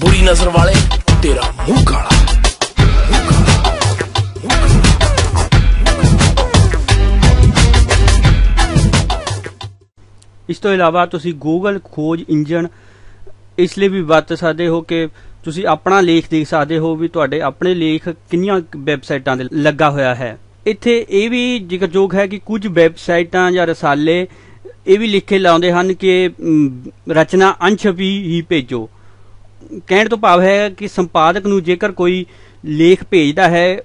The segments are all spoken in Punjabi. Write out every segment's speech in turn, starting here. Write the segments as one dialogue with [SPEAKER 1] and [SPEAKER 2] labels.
[SPEAKER 1] ਬੁਰੀ ਨਜ਼ਰ ਵਾਲੇ, ਤੇਰਾ ਮੂੰਹ ਕਾਲਾ।
[SPEAKER 2] ਇਸ ਤੋਂ ਇਲਾਵਾ ਤੁਸੀਂ ਗੂਗਲ ਖੋਜ ਇੰਜਨ ਇਸ ਲਈ ਵੀ ਵਰਤ ਸਕਦੇ ਹੋ ਕਿ ਤੁਸੀਂ ਆਪਣਾ ਲੇਖ ਦੇਖ ਸਕਦੇ ਹੋ ਵੀ ਤੁਹਾਡੇ ਆਪਣੇ ਲੇਖ ਕਿੰਨੀਆਂ ਵੈਬਸਾਈਟਾਂ ਤੇ ਲੱਗਾ ਹੋਇਆ ਹੈ। ਇੱਥੇ ਇਹ ਵੀ ਜ਼ਿਕਰਯੋਗ ਹੈ ਕਿ ਕੁਝ ਵੈਬਸਾਈਟਾਂ ਜਾਂ ਰਸਾਲੇ ਇਹ ਵੀ ਲਿਖੇ ਲਾਉਂਦੇ ਹਨ ਕਿ ਰਚਨਾ ਅੰਸ਼ ਵੀ ਹੀ ਭੇਜੋ। ਕਹਿਣ ਤੋਂ ਭਾਵ ਹੈ ਕਿ ਸੰਪਾਦਕ ਨੂੰ ਜੇਕਰ ਕੋਈ ਲੇਖ ਭੇਜਦਾ ਹੈ,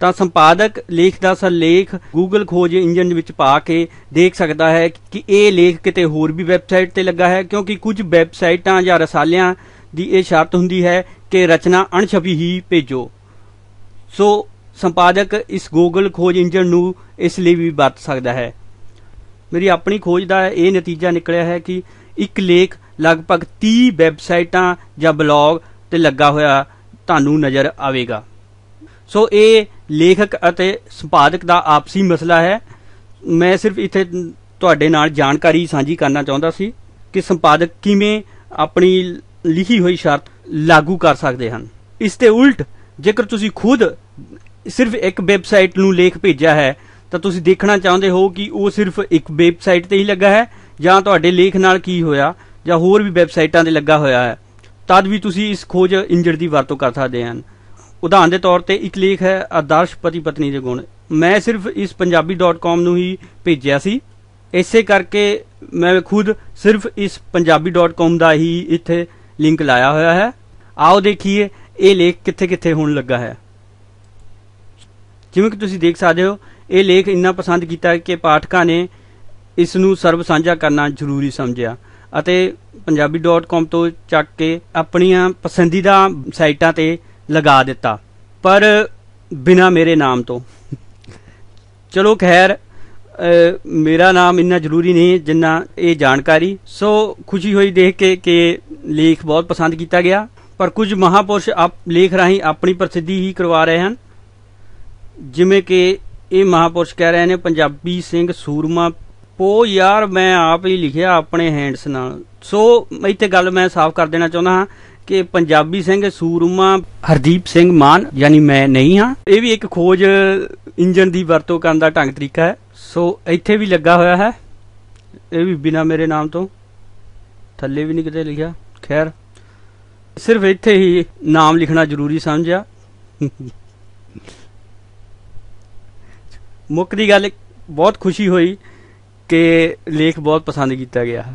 [SPEAKER 2] ਤਾਂ ਸੰਪਾਦਕ ਲੇਖ ਦਾ ਸਰਲੇਖ ਗੂਗਲ ਖੋਜ ਇੰਜਨ ਵਿੱਚ ਪਾ ਕੇ ਦੇਖ ਸਕਦਾ ਹੈ ਕਿ ਇਹ ਲੇਖ ਕਿਤੇ ਹੋਰ ਵੀ ਵੈਬਸਾਈਟ ਤੇ ਲੱਗਾ ਹੈ, ਕਿਉਂਕਿ ਕੁਝ ਵੈਬਸਾਈਟਾਂ ਜਾਂ ਰਸਾਲਿਆਂ ਦੀ ਇਹ ਸ਼ਰਤ ਹੁੰਦੀ ਹੈ ਕਿ ਰਚਨਾ ਅਣਛਪੀ ਹੀ ਭੇਜੋ। ਸੋ ਸੰਪਾਦਕ ਇਸ ਗੂਗਲ ਖੋਜ ਇੰਜਨ ਨੂੰ ਇਸ ਲਈ ਵੀ ਵਰਤ ਸਕਦਾ ਹੈ। ਮੇਰੀ ਆਪਣੀ ਖੋਜ ਦਾ ਇਹ ਨਤੀਜਾ ਨਿਕਲਿਆ ਹੈ ਕਿ ਇੱਕ ਲੇਖ ਲਗਭਗ 30 ਵੈਬਸਾਈਟਾਂ ਜਾਂ ਬਲੌਗ ਤੇ ਲੱਗਾ ਹੋਇਆ ਤੁਹਾਨੂੰ ਨਜ਼ਰ ਆਵੇਗਾ। ਸੋ ਇਹ ਲੇਖਕ ਅਤੇ ਸੰਪਾਦਕ ਦਾ ਆਪਸੀ ਮਸਲਾ ਹੈ। ਮੈਂ ਸਿਰਫ ਇੱਥੇ ਤੁਹਾਡੇ ਨਾਲ ਜਾਣਕਾਰੀ ਸਾਂਝੀ ਕਰਨਾ ਚਾਹੁੰਦਾ ਸੀ ਕਿ ਸੰਪਾਦਕ ਕਿਵੇਂ ਆਪਣੀ ਲਿਖੀ ਹੋਈ ਸ਼ਰਤ ਲਾਗੂ ਕਰ ਸਕਦੇ ਹਨ। ਇਸ ਦੇ ਉਲਟ, ਜੇਕਰ ਤੁਸੀਂ ਖੁਦ ਸਿਰਫ ਇੱਕ ਵੈਬਸਾਈਟ ਨੂੰ ਲੇਖ ਭੇਜਿਆ ਹੈ, ਤਾਂ ਤੁਸੀਂ ਦੇਖਣਾ ਚਾਹੁੰਦੇ ਹੋ ਕਿ ਉਹ ਸਿਰਫ ਇੱਕ ਵੈਬਸਾਈਟ ਤੇ ਹੀ ਲੱਗਾ ਹੈ ਜਾਂ ਤੁਹਾਡੇ ਲੇਖ ਨਾਲ ਕੀ ਹੋਇਆ? ਜਾਂ ਹੋਰ ਵੀ ਵੈਬਸਾਈਟਾਂ ਤੇ ਲੱਗਾ ਹੋਇਆ ਹੈ, ਤਦ ਵੀ ਤੁਸੀਂ ਇਸ ਖੋਜ ਇੰਜਣ ਦੀ ਵਰਤੋਂ ਕਰ ਸਕਦੇ ਹਨ। ਉਦਾਹਰਨ ਦੇ ਤੌਰ ਤੇ ਇੱਕ ਲੇਖ ਹੈ ਆਦਰਸ਼ ਪਤੀ ਪਤਨੀ ਦੇ ਗੁਣ। ਮੈਂ ਸਿਰਫ ਇਸ ਪੰਜਾਬੀ.com ਨੂੰ ਹੀ ਭੇਜਿਆ ਸੀ। ਇਸੇ ਕਰਕੇ ਮੈਂ ਖੁਦ ਸਿਰਫ ਇਸ ਪੰਜਾਬੀ.com ਦਾ ਹੀ ਇੱਥੇ ਲਿੰਕ ਲਾਇਆ ਹੋਇਆ ਹੈ। ਆਓ ਦੇਖੀਏ ਇਹ ਲੇਖ ਕਿੱਥੇ ਕਿੱਥੇ ਹੋਣ ਲੱਗਾ ਹੈ। ਜਿਵੇਂ ਕਿ ਤੁਸੀਂ ਦੇਖ ਸਕਦੇ ਹੋ, ਇਹ ਲੇਖ ਇੰਨਾ ਪਸੰਦ ਕੀਤਾ ਕਿ ਪਾਠਕਾਂ ਨੇ ਇਸ ਨੂੰ ਸਰਬ ਸਾਂਝਾ ਕਰਨਾ ਜ਼ਰੂਰੀ ਸਮਝਿਆ। ਅਤੇ ਪੰਜਾਬੀ.com ਤੋਂ ਚੱਕ ਕੇ ਆਪਣੀਆਂ ਪਸੰਦੀਦਾ ਸਾਈਟਾਂ ਤੇ ਲਗਾ ਦਿੱਤਾ। ਪਰ ਬਿਨਾ ਮੇਰੇ ਨਾਮ ਤੋਂ। ਚਲੋ ਖੈਰ ਮੇਰਾ ਨਾਮ ਇੰਨਾ ਜ਼ਰੂਰੀ ਨਹੀਂ ਜਿੰਨਾ ਇਹ ਜਾਣਕਾਰੀ। ਸੋ ਖੁਸ਼ੀ ਹੋਈ ਦੇਖ ਕੇ ਕਿ ਲੇਖ ਬਹੁਤ ਪਸੰਦ ਕੀਤਾ ਗਿਆ। ਪਰ ਕੁਝ ਮਹਾਪੁਰਸ਼ ਆਪ, ਲੇਖ ਰਾਹੀਂ ਆਪਣੀ ਪ੍ਰਸਿੱਧੀ ਹੀ ਕਰਵਾ ਰਹੇ ਹਨ। ਜਿਵੇਂ ਕਿ ਇਹ ਮਹਾਪੁਰਸ਼ ਕਹਿ ਰਹੇ ਨੇ, ਪੰਜਾਬੀ ਸਿੰਘ ਸੂਰਮਾ ਉਹ ਯਾਰ ਮੈਂ ਆਪ ਹੀ ਲਿਖਿਆ ਆਪਣੇ ਹੈਂਡਸ ਨਾਲ। ਸੋ ਇੱਥੇ ਗੱਲ ਮੈਂ ਸਾਫ਼ ਕਰ ਦੇਣਾ ਚਾਹੁੰਦਾ ਹਾਂ ਕਿ ਪੰਜਾਬੀ ਸਿੰਘ ਸੂਰਮਾ, ਹਰਦੀਪ ਸਿੰਘ ਮਾਨ, ਯਾਨੀ ਮੈਂ ਨਹੀਂ ਹਾਂ, ਇਹ ਵੀ ਇੱਕ ਖੋਜ ਇੰਜਨ ਦੀ ਵਰਤੋਂ ਕਰਨ ਦਾ ਢੰਗ ਤਰੀਕਾ ਹੈ। ਸੋ ਇੱਥੇ ਵੀ ਲੱਗਾ ਹੋਇਆ ਹੈ। ਇਹ ਵੀ ਬਿਨਾ ਮੇਰੇ ਨਾਮ ਤੋਂ। ਥੱਲੇ ਵੀ ਨਹੀਂ ਕਿਤੇ ਲਿਖਿਆ। ਖੈਰ, ਸਿਰਫ ਇੱਥੇ ਹੀ ਨਾਮ ਲਿਖਣਾ ਜ਼ਰੂਰੀ ਸਮਝਿਆ। ਮੁੱਖ ਦੀ ਗੱਲ ਬਹੁਤ ਖੁਸ਼ੀ ਹੋਈ ਕਿ ਲੇਖ ਬਹੁਤ ਪਸੰਦ ਕੀਤਾ ਗਿਆ ਹੈ।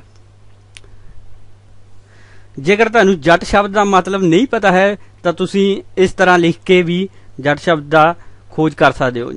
[SPEAKER 2] ਜੇਕਰ ਤੁਹਾਨੂੰ ਜੱਟ ਸ਼ਬਦ ਦਾ ਮਤਲਬ ਨਹੀਂ ਪਤਾ ਹੈ, ਤਾਂ ਤੁਸੀਂ ਇਸ ਤਰ੍ਹਾਂ ਲਿਖ ਕੇ ਵੀ ਜੱਟ ਸ਼ਬਦ ਦਾ ਖੋਜ ਕਰ ਸਕਦੇ ਹੋ।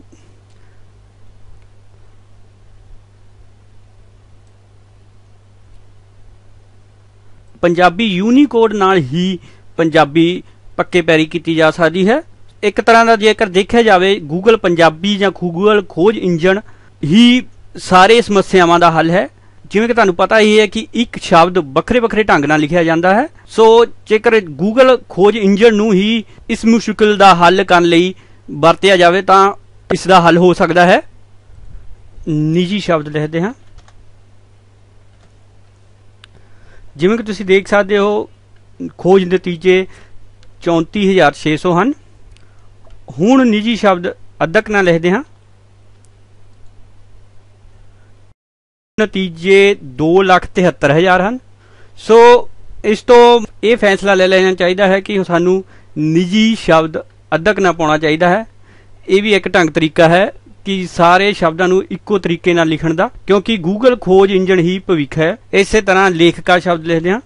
[SPEAKER 2] ਪੰਜਾਬੀ ਯੂਨੀਕੋਡ ਨਾਲ ਹੀ ਪੰਜਾਬੀ ਪੱਕੇ ਪੈਰੀ ਕੀਤੀ ਜਾ ਸਕਦੀ ਹੈ। ਇੱਕ ਤਰ੍ਹਾਂ ਦਾ ਜੇਕਰ ਦੇਖਿਆ ਜਾਵੇ ਗੂਗਲ ਪੰਜਾਬੀ ਜਾਂ ਗੂਗਲ ਖੋਜ ਇੰਜਨ ਹੀ ਸਾਰੇ ਸਮੱਸਿਆਵਾਂ ਦਾ ਹੱਲ ਹੈ। ਜਿਵੇਂ ਕਿ ਤੁਹਾਨੂੰ ਪਤਾ ਹੀ ਹੈ ਕਿ ਇੱਕ ਸ਼ਬਦ ਵੱਖਰੇ ਵੱਖਰੇ ਢੰਗ ਨਾਲ ਲਿਖਿਆ ਜਾਂਦਾ ਹੈ। ਸੋ ਜੇਕਰ ਗੂਗਲ ਖੋਜ ਇੰਜਨ ਨੂੰ ਹੀ ਇਸ ਮੁਸ਼ਕਲ ਦਾ ਹੱਲ ਕਰਨ ਲਈ ਵਰਤਿਆ ਜਾਵੇ ਤਾਂ ਇਸ ਦਾ ਹੱਲ ਹੋ ਸਕਦਾ ਹੈ। ਨਿੱਜੀ ਸ਼ਬਦ ਲਿਖਦੇ ਹਾਂ। ਜਿਵੇਂ ਕਿ ਤੁਸੀਂ ਦੇਖ ਸਕਦੇ ਹੋ, ਖੋਜ ਨਤੀਜੇ 34600 ਹਨ। ਹੁਣ ਨਿੱਜੀ ਸ਼ਬਦ ਅਦਕ ਨਾਲ ਲਿਖਦੇ ਹਾਂ। ਨਤੀਜੇ 273000 ਹਨ। ਸੋ ਇਸ ਤੋਂ ਇਹ ਫੈਸਲਾ ਲੈ ਲੈਣਾ ਚਾਹੀਦਾ ਹੈ ਕਿ ਸਾਨੂੰ ਨਿੱਜੀ ਸ਼ਬਦ ਅਦਕ ਨਾ ਪਾਉਣਾ ਚਾਹੀਦਾ ਹੈ। ਇਹ ਵੀ ਇੱਕ ਢੰਗ ਤਰੀਕਾ ਹੈ ਕਿ ਸਾਰੇ ਸ਼ਬਦਾਂ ਨੂੰ ਇੱਕੋ ਤਰੀਕੇ ਨਾਲ ਲਿਖਣ ਦਾ, ਕਿਉਂਕਿ ਗੂਗਲ ਖੋਜ ਇੰਜਣ ਹੀ ਭਵਿੱਖ ਹੈ। ਇਸੇ ਤਰ੍ਹਾਂ ਲੇਖਕਾ ਸ਼ਬਦ ਲਿਖਦੇ ਹਾਂ।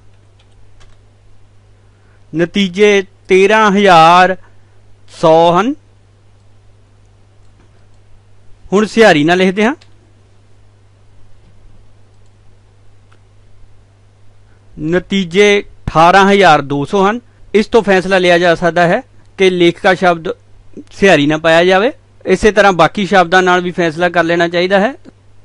[SPEAKER 2] ਨਤੀਜੇ 13100 ਹਨ। ਹੁਣ ਸਿਹਾਰੀ ਨਾਲ ਲਿਖਦੇ ਹਾਂ। ਨਤੀਜੇ 18200 ਹਨ। ਇਸ ਤੋਂ ਫੈਸਲਾ ਲਿਆ ਜਾ ਸਕਦਾ ਹੈ ਕਿ ਲੇਖਕਾ ਸ਼ਬਦ ਸਿਹਾਰੀ ਨਾ ਪਾਇਆ ਜਾਵੇ। ਇਸੇ ਤਰ੍ਹਾਂ ਬਾਕੀ ਸ਼ਬਦਾਂ ਨਾਲ ਵੀ ਫੈਸਲਾ ਕਰ ਲੈਣਾ ਚਾਹੀਦਾ ਹੈ।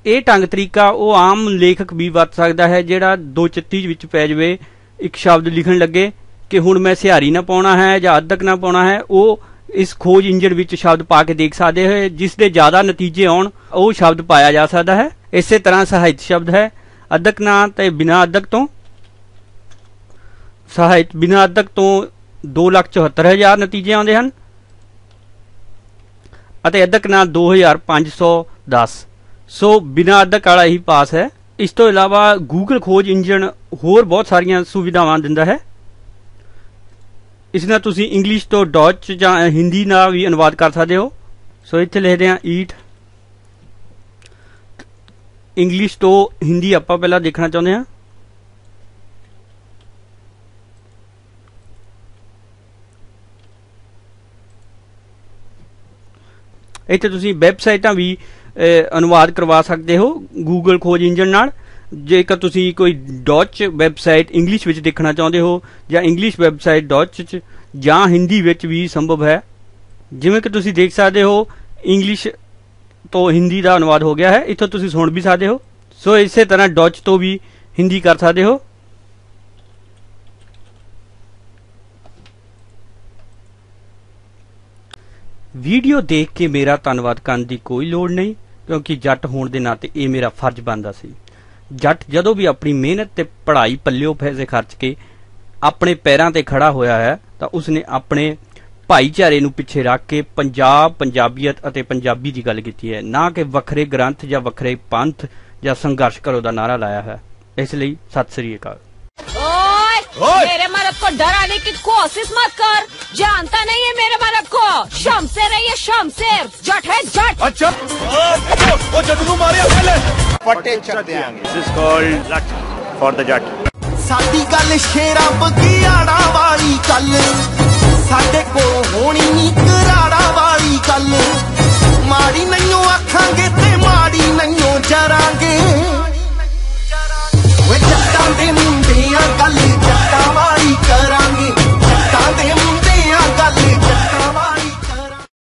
[SPEAKER 2] ਇਹ ਢੰਗ ਤਰੀਕਾ ਉਹ ਆਮ ਲੇਖਕ ਵੀ ਵਰਤ ਸਕਦਾ ਹੈ ਜਿਹੜਾ ਦੋ ਚਿੱਤੀ ਵਿੱਚ ਪੈ ਜਾਵੇ। ਇੱਕ ਸ਼ਬਦ ਲਿਖਣ ਲੱਗੇ ਕਿ ਹੁਣ ਮੈਂ ਸਿਹਾਰੀ ਨਾ ਪਾਉਣਾ ਹੈ ਜਾਂ ਅਦਕ ਨਾ ਪਾਉਣਾ ਹੈ, ਉਹ ਇਸ ਖੋਜ ਇੰਜਨ ਵਿੱਚ ਸ਼ਬਦ ਪਾ ਕੇ ਦੇਖ ਸਕਦੇ ਹੋ ਜਿਸ ਦੇ ਜ਼ਿਆਦਾ ਨਤੀਜੇ ਆਉਣ, ਉਹ ਸ਼ਬਦ ਪਾਇਆ ਜਾ ਸਕਦਾ ਹੈ। ਇਸੇ ਤਰ੍ਹਾਂ ਸਹਾਇਤ ਸ਼ਬਦ ਹੈ ਅਦਕ ਨਾ ਤੇ ਬਿਨਾ ਅਦਕ ਤੋਂ। ਸਹਾਇਤ ਬਿਨਾਂ ਅਧਕ ਤੋਂ 274000 ਨਤੀਜੇ ਆਉਂਦੇ ਹਨ ਅਤੇ ਅਧਕ ਨਾਲ 2510 ਸੋ ਬਿਨਾਂ ਅਧਕ ਵਾਲਾ ਹੀ ਪਾਸ ਹੈ। ਇਸ ਤੋਂ ਇਲਾਵਾ ਗੂਗਲ ਖੋਜ ਇੰਜਨ ਹੋਰ ਬਹੁਤ ਸਾਰੀਆਂ ਸੁਵਿਧਾਵਾਂ ਦਿੰਦਾ ਹੈ। ਇਸ ਨਾਲ ਤੁਸੀਂ ਇੰਗਲਿਸ਼ ਤੋਂ ਡੌਚ ਜਾਂ ਹਿੰਦੀ ਨਾਲ ਵੀ ਅਨੁਵਾਦ ਕਰ ਸਕਦੇ ਹੋ। ਸੋ ਇੱਥੇ ਲਿਖਦੇ ਹਾਂ ਈਟ ਇੰਗਲਿਸ਼ ਤੋਂ ਹਿੰਦੀ ਆਪਾਂ ਪਹਿਲਾਂ ਦੇਖਣਾ ਚਾਹੁੰਦੇ ਹਾਂ। ਇੱਥੇ ਤੁਸੀਂ ਵੈਬਸਾਈਟਾਂ ਵੀ ਅਨੁਵਾਦ ਕਰਵਾ ਸਕਦੇ ਹੋ ਗੂਗਲ ਖੋਜ ਇੰਜਨ ਨਾਲ। ਜੇਕਰ ਤੁਸੀਂ ਕੋਈ ਡੌਚ ਵੈਬਸਾਈਟ ਇੰਗਲਿਸ਼ ਵਿੱਚ ਦੇਖਣਾ ਚਾਹੁੰਦੇ ਹੋ ਜਾਂ ਇੰਗਲਿਸ਼ ਵੈਬਸਾਈਟ ਡੌਚ ਚ, ਜਾਂ ਹਿੰਦੀ ਵਿੱਚ ਵੀ ਸੰਭਵ ਹੈ। ਜਿਵੇਂ ਕਿ ਤੁਸੀਂ ਦੇਖ ਸਕਦੇ ਹੋ ਇੰਗਲਿਸ਼ ਤੋਂ ਹਿੰਦੀ ਦਾ ਅਨੁਵਾਦ ਹੋ ਗਿਆ ਹੈ। ਇੱਥੋਂ ਤੁਸੀਂ ਸੁਣ ਵੀ ਸਕਦੇ ਹੋ। ਸੋ ਇਸੇ ਤਰ੍ਹਾਂ ਡੌਚ ਤੋਂ ਵੀ ਹਿੰਦੀ ਕਰ ਸਕਦੇ ਹੋ। ਵੀਡੀਓ ਦੇਖ ਕੇ ਮੇਰਾ ਧੰਨਵਾਦ ਕਰਨ ਦੀ ਕੋਈ ਲੋੜ ਨਹੀਂ, ਕਿਉਂਕਿ ਜੱਟ ਹੋਣ ਦੇ ਨਾਤੇ ਇਹ ਮੇਰਾ ਫਰਜ਼ ਬਣਦਾ ਸੀ। ਜੱਟ ਜਦੋਂ ਵੀ ਆਪਣੀ ਮਿਹਨਤ ਤੇ ਪੜ੍ਹਾਈ ਪੱਲਿਓ ਪੈਸੇ ਖਰਚ ਕੇ ਆਪਣੇ ਪੈਰਾਂ ਤੇ ਖੜਾ ਹੋਇਆ ਹੈ, ਤਾਂ ਉਸਨੇ ਆਪਣੇ ਭਾਈਚਾਰੇ ਨੂੰ ਪਿੱਛੇ ਰੱਖ ਕੇ ਪੰਜਾਬ, ਪੰਜਾਬੀਅਤ ਅਤੇ ਪੰਜਾਬੀ ਦੀ ਗੱਲ ਕੀਤੀ ਹੈ। ਨਾ ਕਿ ਵੱਖਰੇ ਗ੍ਰੰਥ ਜਾਂ ਵੱਖਰੇ ਪੰਥ ਜਾਂ ਸੰਘਰਸ਼ ਕਰੋ ਦਾ ਨਾਰਾ ਲਾਇਆ ਹੈ। ਇਸ ਲਈ ਸਤਿ ਸ੍ਰੀ ਅਕਾਲ।
[SPEAKER 3] मेरे मरद को डराने की कोशिश मत कर। जानता नहीं है मेरे मरद को। शमशेर है ये शमशेर जट है जट।
[SPEAKER 4] अच्छा।
[SPEAKER 5] वो मारे पहले पट्टे फॉर द जट साडी गल शेरा बगियाड़ा वाली गल। साडे को होनी कराड़ा वाली गल।